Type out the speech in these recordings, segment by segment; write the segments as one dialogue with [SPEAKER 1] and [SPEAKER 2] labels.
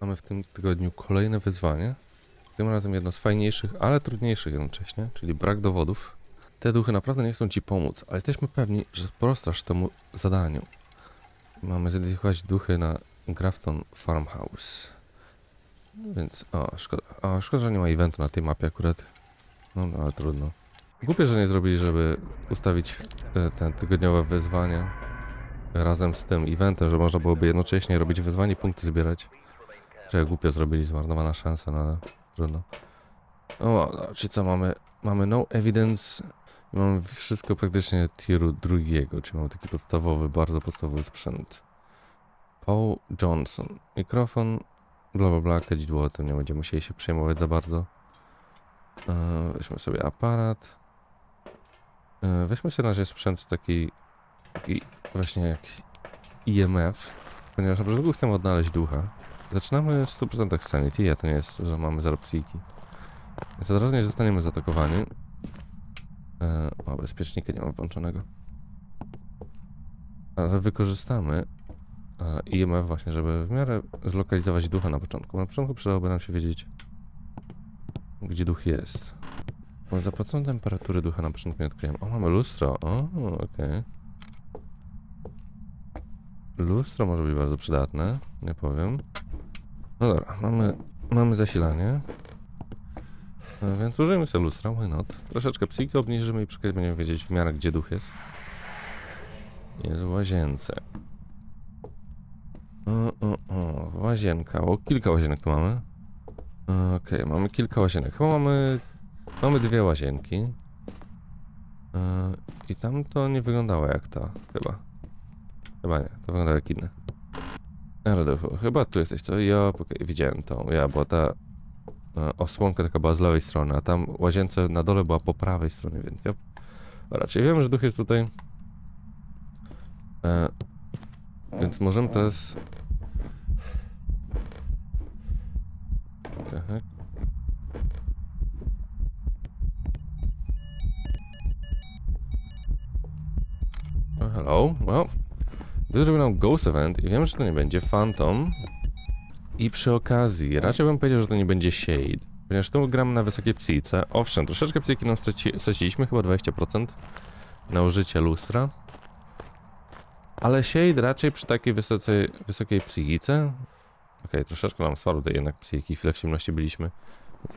[SPEAKER 1] Mamy w tym tygodniu kolejne wyzwanie. Tym razem jedno z fajniejszych, ale trudniejszych jednocześnie, czyli brak dowodów. Te duchy naprawdę nie chcą ci pomóc, ale jesteśmy pewni, że sprostasz temu zadaniu. Mamy zidentyfikować duchy na Grafton Farmhouse. Więc, o, szkoda. O, szkoda, że nie ma eventu na tej mapie akurat. No, no ale trudno. Głupie, że nie zrobili, żeby ustawić e, ten tygodniowe wyzwanie razem z tym eventem, że można byłoby jednocześnie robić wyzwanie i punkty zbierać. Czy głupio zrobili, zmarnowana szansa, no ale trudno. O, no, czy co mamy? Mamy no evidence. i Mamy wszystko praktycznie tieru drugiego, czyli mamy taki podstawowy, bardzo podstawowy sprzęt. Paul Johnson. Mikrofon, bla bla bla, kadzidło, o tym nie będziemy musieli się przejmować za bardzo. E, weźmy sobie aparat. E, weźmy sobie na razie sprzęt taki, taki właśnie jak IMF, ponieważ na początku chcemy odnaleźć ducha. Zaczynamy w 100% sanity, a to nie jest, że mamy zero psiki. Więc od razu nie zostaniemy zaatakowani. E, o, bezpiecznika nie mam włączonego. Ale wykorzystamy e, IMF właśnie, żeby w miarę zlokalizować ducha na początku. Na początku przydałoby nam się wiedzieć, gdzie duch jest. Bo zapłaconą temperatury ducha na początku nie odkryłem. O, mamy lustro. O, okej. Lustro może być bardzo przydatne, nie powiem. No dobra, mamy, mamy zasilanie. E, Więc użyjmy sobie lustra, why not? Troszeczkę psiki obniżymy i przy okazji będziemy wiedzieć w miarę gdzie duch jest. Jest w łazience. O, o, o, łazienka. O, kilka łazienek tu mamy. E, Okej, mamy kilka łazienek. Chyba mamy, mamy dwie łazienki. E, I tam to nie wyglądało jak ta, chyba. Chyba nie, to wygląda jak inne. Radowo, chyba tu jesteś, co? Ja, widziałem tą, ja, bo ta e, osłonka taka była z lewej strony, a tam łazience na dole była po prawej stronie, więc ja raczej wiem, że duch jest tutaj. E, więc możemy teraz... Hello, well, to zrobił nam Ghost Event i wiem, że to nie będzie Phantom. I przy okazji, raczej bym powiedział, że to nie będzie Shade. Ponieważ tu gram na wysokiej psice. Owszem, troszeczkę psyki nam straci straciliśmy, chyba 20% na użycie lustra. Ale Shade raczej przy takiej wysocej, wysokiej psychice. Okej, troszeczkę nam słabo tej jednak psychiki, chwilę w ciemności byliśmy.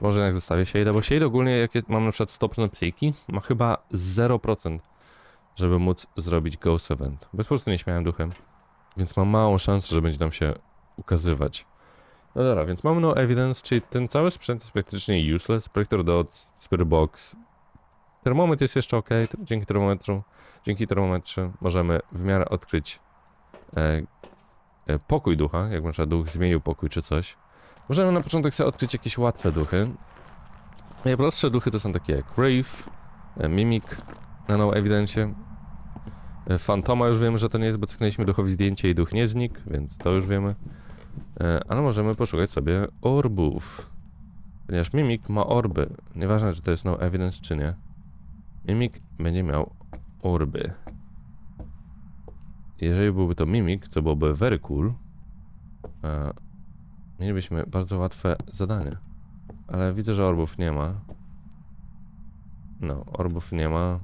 [SPEAKER 1] Może jednak zostawię Shade, bo Shade ogólnie, jak jest- mam na przykład 100% psychiki, ma chyba 0% żeby móc zrobić Ghost Event. Bo po prostu nie śmiałem duchem. Więc mam małą szansę, że będzie nam się ukazywać. No dobra, więc mamy no evidence, czyli ten cały sprzęt jest praktycznie useless. Projektor Dots, Spirit Box. Termometr jest jeszcze ok. Dzięki termometru, dzięki termometrze możemy w miarę odkryć e, e, pokój ducha, jak na duch zmienił pokój czy coś. Możemy na początek sobie odkryć jakieś łatwe duchy. Najprostsze duchy to są takie jak Rave, Mimic, na no evidencie. E, Fantoma już wiemy, że to nie jest, bo cyknęliśmy duchowi zdjęcie i duch nie znikł, więc to już wiemy. E, Ale możemy poszukać sobie orbów. Ponieważ Mimik ma orby. Nieważne, czy to jest no evidence, czy nie. Mimik będzie miał orby. Jeżeli byłby to Mimik, co byłoby very cool, e, mielibyśmy bardzo łatwe zadanie. Ale widzę, że orbów nie ma. No, orbów nie ma.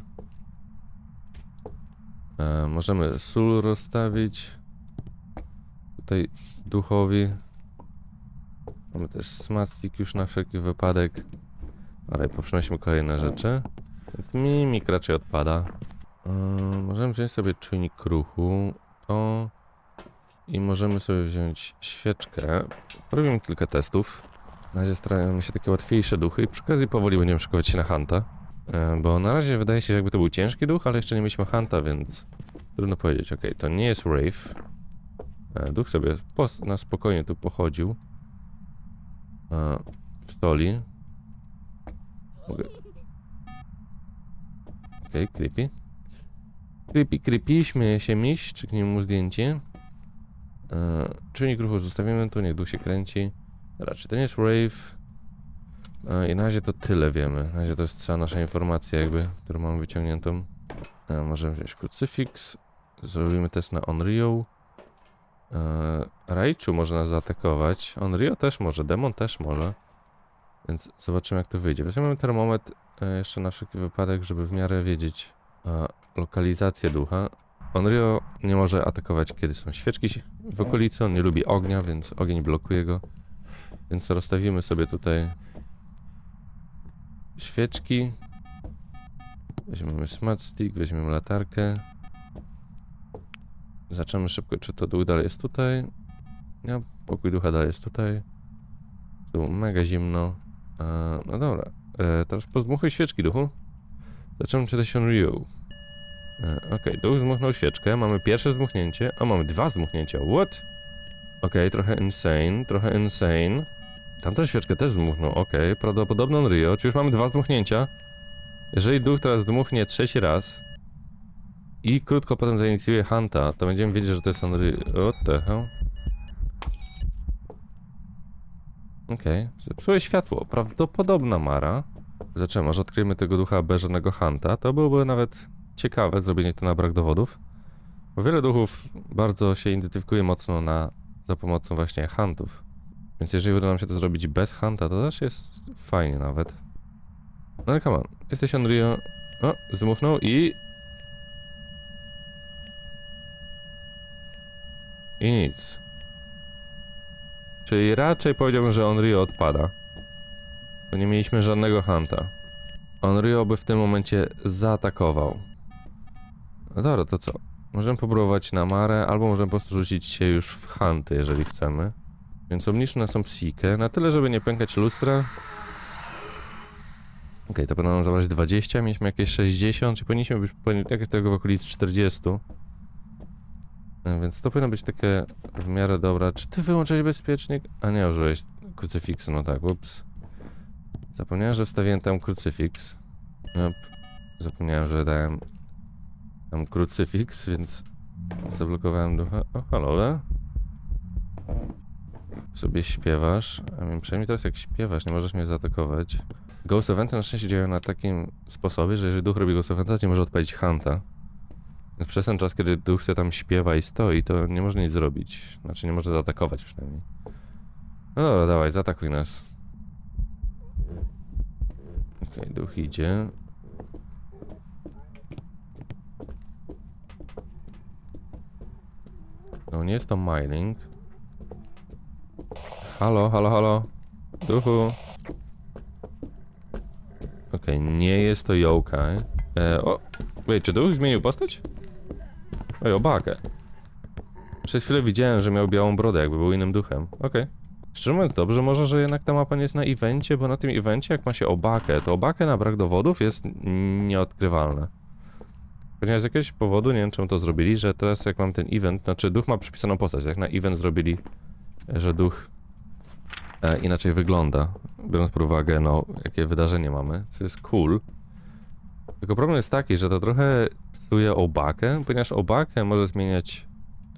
[SPEAKER 1] E, możemy sól rozstawić. Tutaj duchowi. Mamy też smart stick już na wszelki wypadek. Ale poprzynosimy kolejne rzeczy. Więc mimik raczej odpada. E, możemy wziąć sobie czujnik ruchu. To. I możemy sobie wziąć świeczkę. Robimy kilka testów. Na razie staramy się takie łatwiejsze duchy i przy okazji powoli będziemy szykować się na Hanta. E, Bo na razie wydaje się, że jakby to był ciężki duch, ale jeszcze nie mieliśmy Hanta, więc trudno powiedzieć. Okej, to nie jest Wraith. E, Duch sobie na spokojnie tu pochodził. E, W stoli. Mogę... Okej, creepy. Creepy, creepy, śmieje się miś, czyknijmy mu zdjęcie. Czujnik ruchu zostawimy tu, niech duch się kręci. Raczej to nie jest Wraith. I na razie to tyle wiemy. Na razie to jest cała nasza informacja jakby, którą mamy wyciągniętą. Możemy wziąć krucyfiks. Zrobimy test na Unreal. E, Raichu może nas zaatakować. Onryo też może, Demon też może. Więc zobaczymy jak to wyjdzie. Weźmiemy termometr e, jeszcze na wszelki wypadek, żeby w miarę wiedzieć lokalizację ducha. Onryo nie może atakować, kiedy są świeczki w okolicy. On nie lubi ognia, więc ogień blokuje go. Więc rozstawimy sobie tutaj świeczki. Weźmiemy smart stick, weźmiemy latarkę. Zaczynamy szybko, czy to duch dalej jest tutaj. Ja, pokój ducha dalej jest tutaj. Tu mega zimno. E, no dobra, e, teraz pozdmuchuj świeczki duchu. Zaczynamy czytać Ryu. E, Okej, duch zdmuchnął świeczkę, mamy pierwsze zdmuchnięcie. O, mamy dwa zdmuchnięcia, what? Okej, trochę insane, trochę insane. Tamtą świeczkę też zdmuchnął, okej, prawdopodobnie on Rio, czy już mamy dwa zdmuchnięcia? Jeżeli duch teraz dmuchnie trzeci raz i krótko potem zainicjuje Hunta, to będziemy wiedzieć, że to jest on Rio. What the hell? Okej, zepsułe światło. Prawdopodobna Mara. Zaczęmy, może odkryjemy tego ducha bez żadnego Hunta. To byłoby nawet ciekawe, zrobienie to na brak dowodów. Wiele duchów bardzo się identyfikuje mocno na, za pomocą właśnie Huntów. Więc jeżeli uda nam się to zrobić bez Hunta, to też jest fajnie nawet. No ale come on, jesteś Onryo. O, zdmuchnął i... I nic. Czyli raczej powiedziałbym, że Onryo odpada. Bo nie mieliśmy żadnego Hunta. Onryo by w tym momencie zaatakował. No dobra, to co? Możemy popróbować na Marę, albo możemy po prostu rzucić się już w Hunty, jeżeli chcemy. Więc obniżmy naszą psikę na tyle, żeby nie pękać lustra. Okej, to powinno nam zabrać 20, mieliśmy jakieś 60, czy powinniśmy być jakieś tego w okolicy 40. E, Więc to powinno być takie w miarę dobra. Czy ty wyłączyłeś bezpiecznik? A nie, użyłeś krucyfiksu, no tak, ups. Zapomniałem, że wstawiłem tam krucyfiks. Yep. Zapomniałem, że dałem tam krucyfiks, więc zablokowałem ducha. O, halole. Sobie śpiewasz. A przynajmniej teraz jak śpiewasz, nie możesz mnie zaatakować. Ghost Eventy na szczęście działają na takim sposobie, że jeżeli duch robi Ghost Eventa, to nie może odpalić Hunta. Więc przez ten czas, kiedy duch sobie tam śpiewa i stoi, to nie może nic zrobić. Znaczy nie może zaatakować przynajmniej. No dobra, dawaj, zaatakuj nas. Okej, duch idzie. No nie jest to mining. Halo, halo, halo. Duchu. Okej, nie jest to yokai. E, o, wait, czy duch zmienił postać? Oj, obakę. Przez chwilę widziałem, że miał białą brodę, jakby był innym duchem. Okej. Szczerze mówiąc, dobrze może, że jednak ta mapa nie jest na evencie, bo na tym evencie, jak ma się obakę, to obakę na brak dowodów jest nieodkrywalne. Ponieważ z jakiegoś powodu, nie wiem czemu to zrobili, że teraz jak mam ten event, znaczy duch ma przypisaną postać, jak na event zrobili, że duch e, inaczej wygląda, biorąc pod uwagę, no, jakie wydarzenie mamy, co jest cool. Tylko problem jest taki, że to trochę psuje obakę, ponieważ obakę może zmieniać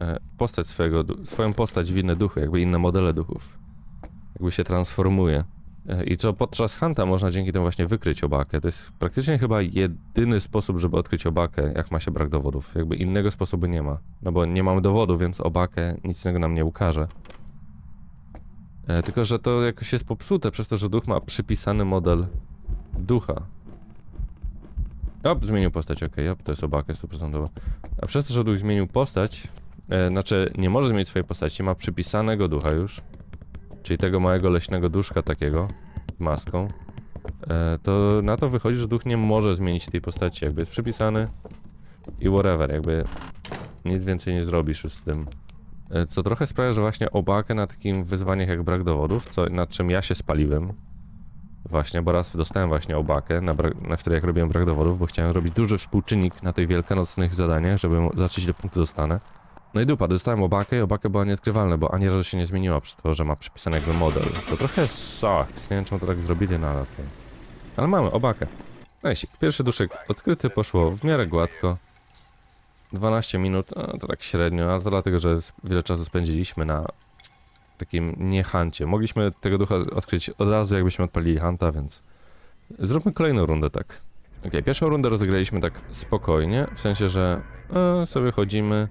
[SPEAKER 1] e, postać swojego, swoją postać w inne duchy, jakby inne modele duchów. Jakby się transformuje. E, I co podczas Hunta można dzięki temu właśnie wykryć obakę. To jest praktycznie chyba jedyny sposób, żeby odkryć obakę, jak ma się brak dowodów. Jakby innego sposobu nie ma. No bo nie mamy dowodu, więc obakę nic innego nam nie ukaże. E, tylko, że to jakoś jest popsute przez to, że duch ma przypisany model ducha. Op, zmienił postać, okej, okay, to jest obakę 100%. A przez to, że duch zmienił postać, e, znaczy nie może zmienić swojej postaci, ma przypisanego ducha już, czyli tego małego leśnego duszka takiego, maską, e, to na to wychodzi, że duch nie może zmienić tej postaci, jakby jest przypisany i whatever, jakby nic więcej nie zrobisz już z tym. E, Co trochę sprawia, że właśnie obakę na takim wyzwaniach jak brak dowodów, co, nad czym ja się spaliłem, Właśnie, bo raz dostałem właśnie obakę, na, na wtedy jak robiłem brak dowodów, bo chciałem robić duży współczynnik na tych wielkanocnych zadaniach, żeby zobaczyć ile punktów dostanę. No i dupa, dostałem obakę i obaka była nieodkrywalna, bo ani razu się nie zmieniła przez to, że ma przypisany jakby model. Co trochę sucks, nie wiem czemu to tak zrobili, no ale. Ale mamy obakę. No i pierwszy duszek odkryty, poszło w miarę gładko. 12 minut, no to tak średnio, ale to dlatego, że wiele czasu spędziliśmy na takim niechancie. Mogliśmy tego ducha odkryć od razu, jakbyśmy odpalili hanta, więc zróbmy kolejną rundę tak. Okej, pierwszą rundę rozegraliśmy tak spokojnie, w sensie, że e, sobie chodzimy,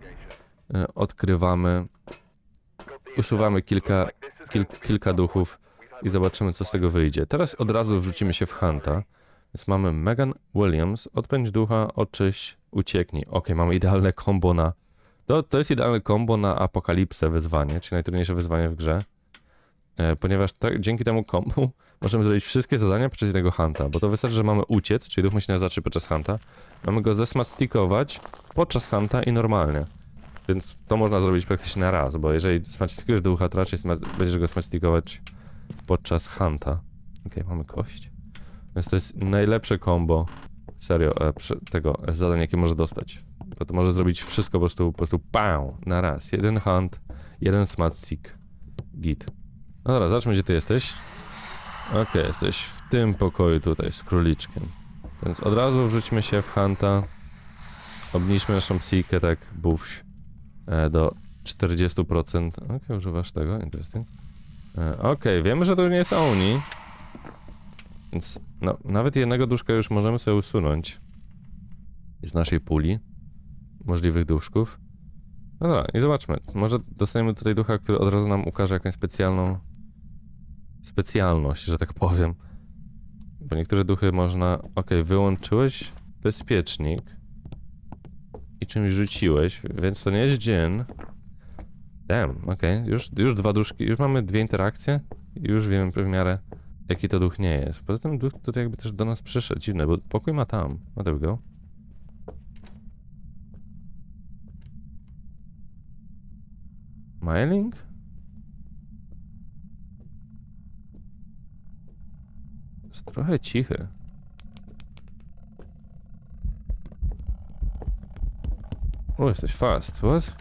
[SPEAKER 1] e, odkrywamy usuwamy kilka, kil, kilka duchów i zobaczymy, co z tego wyjdzie. Teraz od razu wrzucimy się w Hunta. Więc mamy Megan Williams, odpędź ducha, oczyść, ucieknij. Ok, mamy idealne combo na... To, to jest idealne combo na apokalipsę wyzwanie, czyli najtrudniejsze wyzwanie w grze. E, ponieważ tak, dzięki temu kombu możemy zrobić wszystkie zadania podczas jednego Hunta, bo to wystarczy, że mamy uciec, czyli duch musi nas zacząć podczas Hunta. Mamy go zesmastikować podczas Hunta i normalnie. Więc to można zrobić praktycznie na raz, bo jeżeli smacztikujesz ducha, to raczej będziesz go smacztikować podczas Hunta. Okej, mamy kość. Więc to jest najlepsze combo serio e, tego zadania, jakie może dostać. Bo to może zrobić wszystko po prostu, po prostu pał, na raz. Jeden hunt, jeden smatstick, git. No dobra, zacznijmy gdzie ty jesteś. Okej, jesteś w tym pokoju tutaj z króliczkiem. Więc od razu wrzućmy się w hunta. Obniżmy naszą psikę tak, bufś, e, do 40%. Okej, używasz tego, interesting. Okej, wiemy, że to nie jest Oni. Więc no, nawet jednego duszka już możemy sobie usunąć z naszej puli możliwych duszków. No dobra, i zobaczmy. Może dostaniemy tutaj ducha, który od razu nam ukaże jakąś specjalną specjalność, że tak powiem. Bo niektóre duchy można... Okej, wyłączyłeś bezpiecznik i czymś rzuciłeś, więc to nie jest dżin. Damn, okej. Już, już dwa duszki, już mamy dwie interakcje i już wiemy w miarę jaki to duch nie jest. Poza tym duch tutaj jakby też do nas przyszedł, dziwne, bo pokój ma tam. No there we go. Mailing? Jest trochę cichy. O, jesteś fast, what?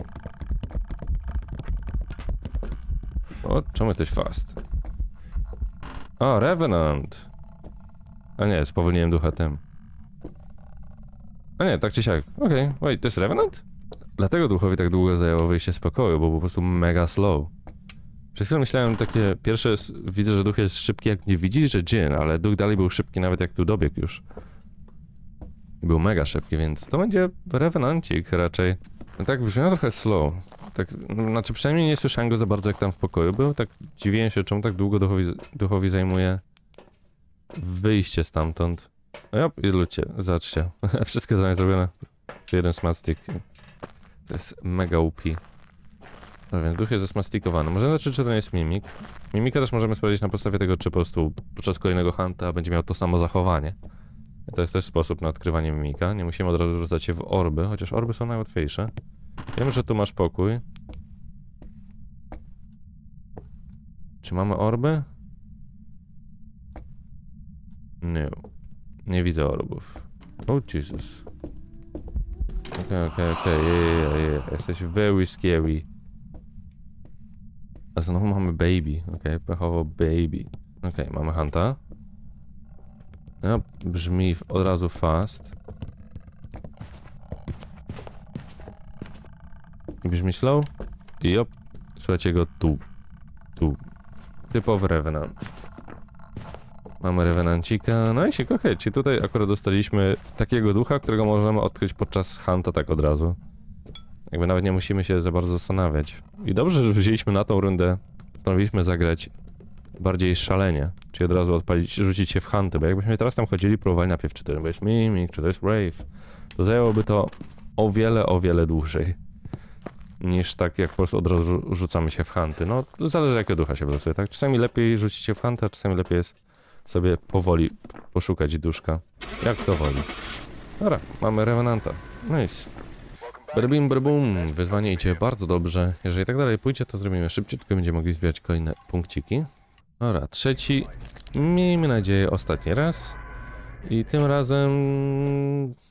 [SPEAKER 1] O, czemu jesteś fast? O, Revenant! A nie, spowolniłem ducha tym. A nie, tak czy siak. Okej, wait, to jest Revenant? Dlatego duchowi tak długo zajęło wyjście z pokoju, bo po prostu mega slow. Przez chwilę myślałem takie, pierwsze s- widzę, że duch jest szybki jak nie widzi, że Jin, ale duch dalej był szybki nawet jak tu dobiegł już. Był mega szybki, więc to będzie Revenancik raczej. No tak brzmiał trochę slow. Tak, no, znaczy przynajmniej nie słyszałem go za bardzo jak tam w pokoju był, tak dziwiłem się czemu tak długo duchowi, duchowi zajmuje wyjście stamtąd. No ja, i ludzie, zobaczcie, wszystkie zadania zrobione. Jeden smastik. To jest mega UP. No więc duch jest zesmastikowany. Możemy zobaczyć, czy to nie jest mimik. Mimika też możemy sprawdzić na podstawie tego, czy po prostu podczas kolejnego hunta będzie miał to samo zachowanie. I to jest też sposób na odkrywanie mimika. Nie musimy od razu rzucać się w orby, chociaż orby są najłatwiejsze. Wiem, że tu masz pokój. Czy mamy orby? Nie. Nie widzę orbów. Oh Jesus. Okej, okej, okej, je, je, je. Jesteś very scary. A znowu mamy baby, okej, pechowo baby. Okej, mamy hunta. No, brzmi od razu fast. I brzmi slow. I op, słuchajcie go tu. Tu. Typowy revenant. Mamy revenancika, no i się kochajcie. Tutaj akurat dostaliśmy takiego ducha, którego możemy odkryć podczas hunta tak od razu. Jakby nawet nie musimy się za bardzo zastanawiać. I dobrze, że wzięliśmy na tą rundę, postanowiliśmy zagrać bardziej szalenie. Czyli od razu odpalić, rzucić się w hunty, bo jakbyśmy teraz tam chodzili, próbowali najpierw, czy to jest mimik, czy to jest rave, to zajęłoby to o wiele, o wiele dłużej. Niż tak, jak po prostu od razu rzucamy się w hunty. No, zależy jakiego ducha się wylosuje, tak? Czasami lepiej rzucić się w hunty, a czasami lepiej jest sobie powoli poszukać duszka. Jak to woli. Dobra, mamy Revenanta. Nice. Brbim, brbum. Wyzwanie idzie bardzo dobrze. Jeżeli tak dalej pójdzie, to zrobimy szybciutko. Będziemy mogli zbierać kolejne punkciki. Dobra, trzeci. Miejmy nadzieję ostatni raz. I tym razem...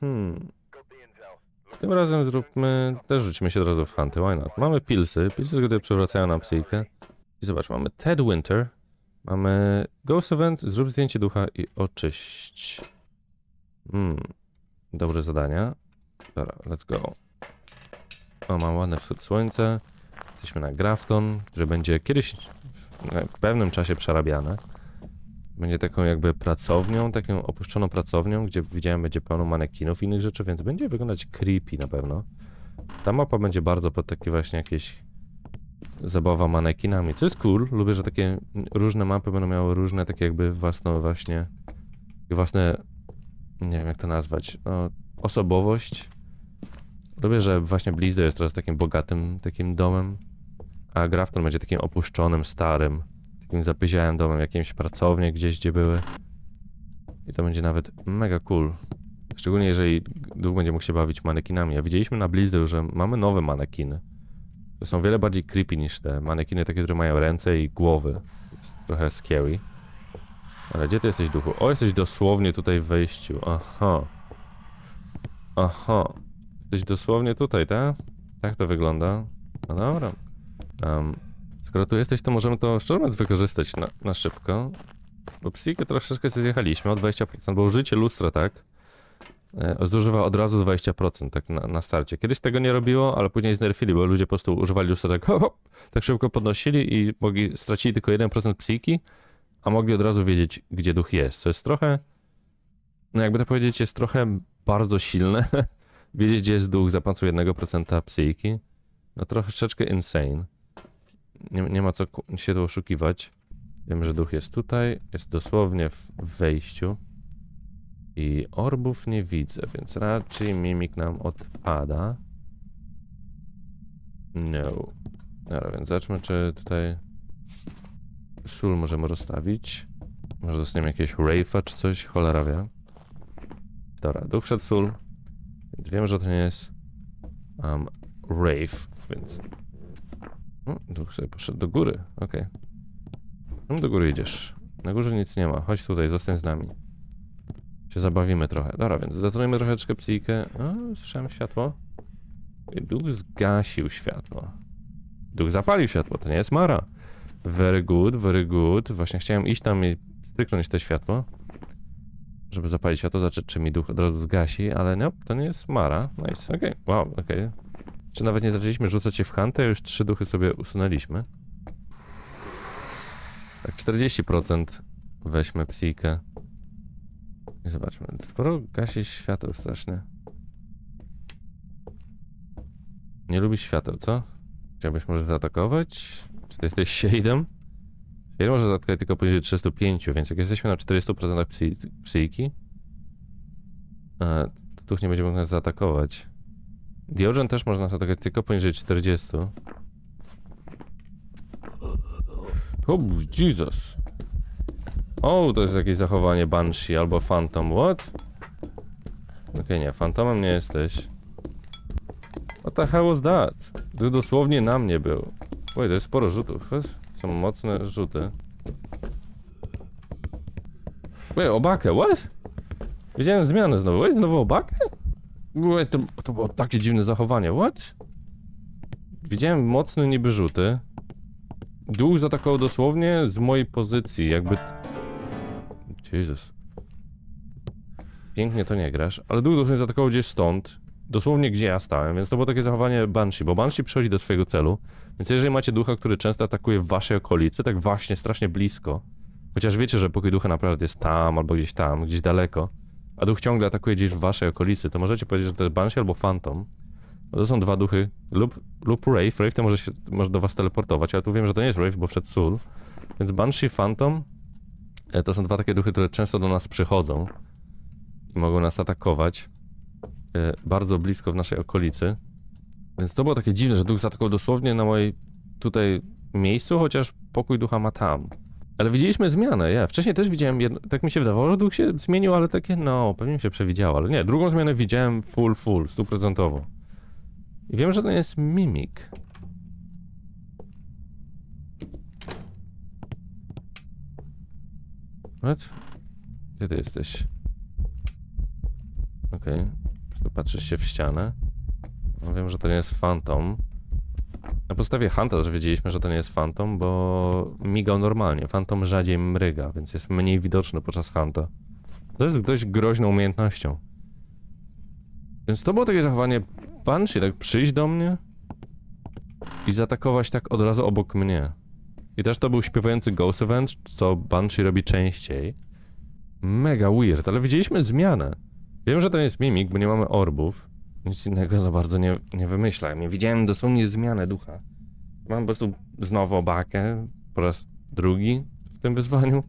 [SPEAKER 1] Hmm... Tym razem zróbmy... Też rzućmy się od razu w hunty, why not? Mamy pilsy. Pilsy, które przywracają nam psychikę. I zobacz, mamy Ted Winter. Mamy Ghost Event, zrób zdjęcie ducha i oczyść. Hmm. Dobre zadania. Dobra, let's go. O, mam ładne wschód słońca. Jesteśmy na Grafton, który będzie kiedyś w pewnym czasie przerabiane. Będzie taką jakby pracownią, taką opuszczoną pracownią, gdzie widziałem będzie pełno manekinów i innych rzeczy, więc będzie wyglądać creepy na pewno. Ta mapa będzie bardzo pod takie właśnie jakieś zabawa manekinami, co jest cool. Lubię, że takie różne mapy będą miały różne takie jakby własną właśnie, własne, nie wiem jak to nazwać, no, osobowość. Lubię, że właśnie Blizdo jest teraz takim bogatym takim domem, a Grafton będzie takim opuszczonym, starym, takim zapyziałym domem, jakimś pracownie gdzieś, gdzie były. I to będzie nawet mega cool. Szczególnie jeżeli duch będzie mógł się bawić manekinami. A widzieliśmy na Blizdu, że mamy nowe manekiny. To są wiele bardziej creepy niż te manekiny takie, które mają ręce i głowy. Jest trochę scary. Ale gdzie ty jesteś, duchu? O, jesteś dosłownie tutaj w wejściu. Aha. Aha. Jesteś dosłownie tutaj, tak? Tak to wygląda. No dobra. Em, skoro tu jesteś, to możemy to szczerze wykorzystać na, na szybko. Bo psikę troszeczkę zjechaliśmy o 20%, bo użycie lustra, tak? E, zużywa od razu 20%, tak na, na starcie. Kiedyś tego nie robiło, ale później znerfili, bo ludzie po prostu używali lustra tak hop, hop, tak szybko podnosili i mogli, stracili tylko 1% psiki, a mogli od razu wiedzieć, gdzie duch jest. Co jest trochę, no jakby to powiedzieć, jest trochę bardzo silne. wiedzieć, gdzie jest duch za pomocą 1% psiki. No troszeczkę insane. Nie, nie ma co się tu oszukiwać. Wiem, że duch jest tutaj, jest dosłownie w wejściu. I orbów nie widzę, więc raczej mimik nam odpada. No. Dobra, więc zobaczmy, czy tutaj sól możemy rozstawić. Może dostaniemy jakiegoś Rafe'a czy coś, cholera wie. Dobra, duch wszedł sól, więc wiem, że to nie jest um, Rafe, więc... Duch sobie poszedł do góry, okej. No do góry idziesz. Na górze nic nie ma, chodź tutaj, zostań z nami się zabawimy trochę. Dobra, więc zatonujemy troszeczkę psikę. O, słyszałem światło. Duch zgasił światło. Duch zapalił światło, to nie jest Mara. Very good, very good. Właśnie chciałem iść tam i stryknąć te światło. Żeby zapalić światło, zobaczyć czy mi duch od razu zgasi, ale nie, to nie jest Mara. Nice, okej, wow, okej. Czy nawet nie zaczęliśmy rzucać się w hantę, już trzy duchy sobie usunęliśmy. Tak, 40% weźmy psikę. I zobaczmy. Sporo gasi świateł strasznie. Nie lubi świateł, co? Chciałbyś może zaatakować? Czy ty jesteś shade'em? Shade może zaatakować tylko poniżej 305, więc jak jesteśmy na 400% psy psyjki, e, to duch nie będzie mógł nas zaatakować. Diogen też można zaatakować tylko poniżej 40. O, Jesus. O, to jest jakieś zachowanie Banshee albo Phantom, what? Okej, nie, Phantomem nie jesteś. What the hell was that? Ty dosłownie na mnie był. Oj, to jest sporo rzutów. Są mocne rzuty. Ej, obakę, what? Widziałem zmianę znowu. Ej, znowu obakę? Ej, to, to było takie dziwne zachowanie, what? Widziałem mocne niby rzuty. Duch zaatakował dosłownie z mojej pozycji, jakby Jezus. Pięknie to nie grasz, ale duch dosłownie zaatakował gdzieś stąd, dosłownie gdzie ja stałem, więc to było takie zachowanie Banshee, bo Banshee przychodzi do swojego celu, więc jeżeli macie ducha, który często atakuje w waszej okolicy, tak właśnie, strasznie blisko, chociaż wiecie, że pokój ducha naprawdę jest tam, albo gdzieś tam, gdzieś daleko, a duch ciągle atakuje gdzieś w waszej okolicy, to możecie powiedzieć, że to jest Banshee albo Phantom, bo to są dwa duchy, lub, lub Wraith, Wraith to może się, może do was teleportować, ale tu wiem, że to nie jest Wraith, bo wszedł Soul, więc Banshee, Phantom E, To są dwa takie duchy, które często do nas przychodzą i mogą nas atakować e, bardzo blisko w naszej okolicy. Więc to było takie dziwne, że duch zaatakował dosłownie na mojej tutaj miejscu, chociaż pokój ducha ma tam. Ale widzieliśmy zmianę, ja. Wcześniej też widziałem, jedno, tak mi się wydawało, że duch się zmienił, ale takie, no, pewnie mi się przewidziało, ale nie, drugą zmianę widziałem full, full, stuprocentowo. I wiem, że to jest mimik. What? Gdzie ty jesteś? Okej. Prostu patrzysz się w ścianę. No wiem, że to nie jest Phantom. Na podstawie Hunta też wiedzieliśmy, że to nie jest Phantom, bo migał normalnie. Phantom rzadziej mryga, więc jest mniej widoczny podczas Hunta. To jest dość groźną umiejętnością. Więc to było takie zachowanie Banshee, tak przyjść do mnie i zaatakować tak od razu obok mnie. I też to był śpiewający Ghost Event, co Banshee robi częściej. Mega weird, ale widzieliśmy zmianę. Wiem, że to nie jest mimik, bo nie mamy orbów. Nic innego za bardzo nie, nie wymyślałem. Nie widziałem dosłownie zmianę ducha. Mam po prostu znowu obakę, po raz drugi w tym wyzwaniu.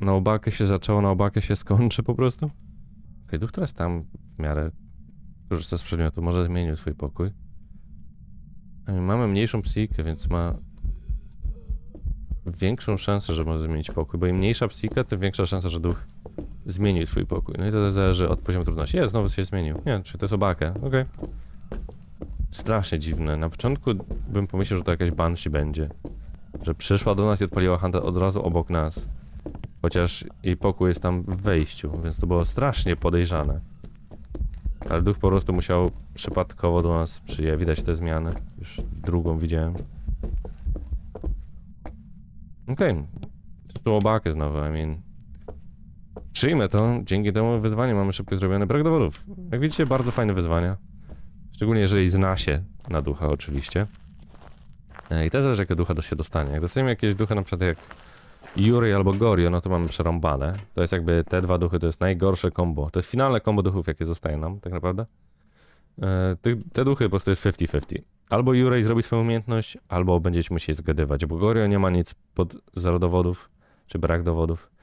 [SPEAKER 1] Na obakę się zaczęło, na obakę się skończy po prostu. Okej, duch teraz tam w miarę korzysta z przedmiotu, może zmienił swój pokój. Mamy mniejszą psikę, więc ma większą szansę, że może zmienić pokój, bo im mniejsza psika, tym większa szansa, że duch zmienił swój pokój. No i to zależy od poziomu trudności. Jest, znowu się zmienił. Nie, czy to jest obakę? Okej. Strasznie dziwne. Na początku bym pomyślał, że to jakaś banshee będzie. Że przyszła do nas i odpaliła Hunter od razu obok nas. Chociaż jej pokój jest tam w wejściu, więc to było strasznie podejrzane. Ale duch po prostu musiał przypadkowo do nas przyjechać. Widać te zmiany. Już drugą widziałem. Okej. Okay. Tu obakę znowu, I mean... Przyjmę to. Dzięki temu wyzwanie mamy szybko zrobione. Brak dowodów. Jak widzicie, bardzo fajne wyzwania. Szczególnie jeżeli zna się na ducha oczywiście. E, I też zależy jakiego ducha do się dostanie. Jak dostaniemy jakieś duchy na przykład jak Yuri albo Gorio, no to mamy przerąbane. To jest jakby te dwa duchy, to jest najgorsze combo. To jest finalne combo duchów, jakie zostaje nam tak naprawdę. Te, te duchy po prostu jest 50-50. Albo Jurej zrobi swoją umiejętność, albo będziecie musieli zgadywać, bo Gorio nie ma nic pod zero dowodów, czy brak dowodów,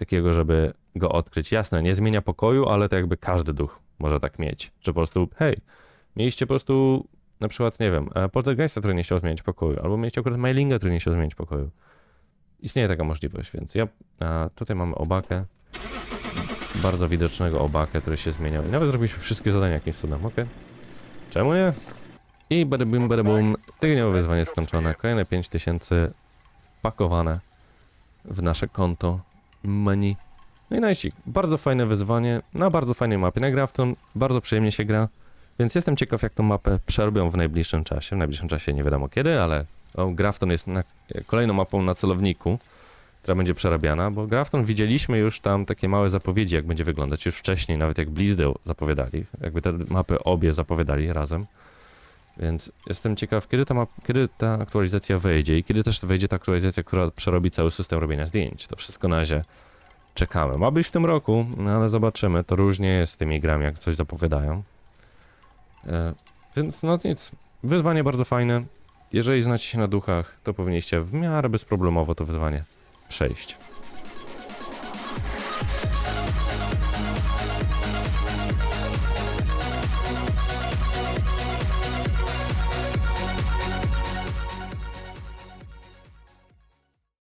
[SPEAKER 1] takiego, żeby go odkryć. Jasne, nie zmienia pokoju, ale to jakby każdy duch może tak mieć, że po prostu, hej, mieliście po prostu, na przykład, nie wiem, e, Poltergeista, który nie chciał zmienić pokoju, albo mieliście akurat Mailinga, który nie chciał zmienić pokoju. Istnieje taka możliwość, więc ja, a tutaj mamy obakę, bardzo widocznego obakę, który się zmieniał i nawet zrobiliśmy wszystkie zadania jakimś cudem, okej. Czemu nie? I bada bum, bada tygodniowe wyzwanie skończone, kolejne 5000 wpakowane w nasze konto menu. No i najsik, bardzo fajne wyzwanie, na bardzo fajnej mapie. Na Grafton, bardzo przyjemnie się gra, więc jestem ciekaw jak tą mapę przerobią w najbliższym czasie, w najbliższym czasie nie wiadomo kiedy, ale o, Grafton jest na, kolejną mapą na celowniku, która będzie przerabiana, bo Grafton widzieliśmy już tam takie małe zapowiedzi, jak będzie wyglądać. Już wcześniej, nawet jak Blizzard zapowiadali, jakby te mapy obie zapowiadali razem. Więc jestem ciekaw, kiedy ta, kiedy ta aktualizacja wejdzie i kiedy też wejdzie ta aktualizacja, która przerobi cały system robienia zdjęć. To wszystko na razie czekamy. Ma być w tym roku, no ale zobaczymy. To różnie jest z tymi grami, jak coś zapowiadają. E, więc no nic, wyzwanie bardzo fajne. Jeżeli znacie się na duchach, to powinniście w miarę bezproblemowo to wyzwanie przejść.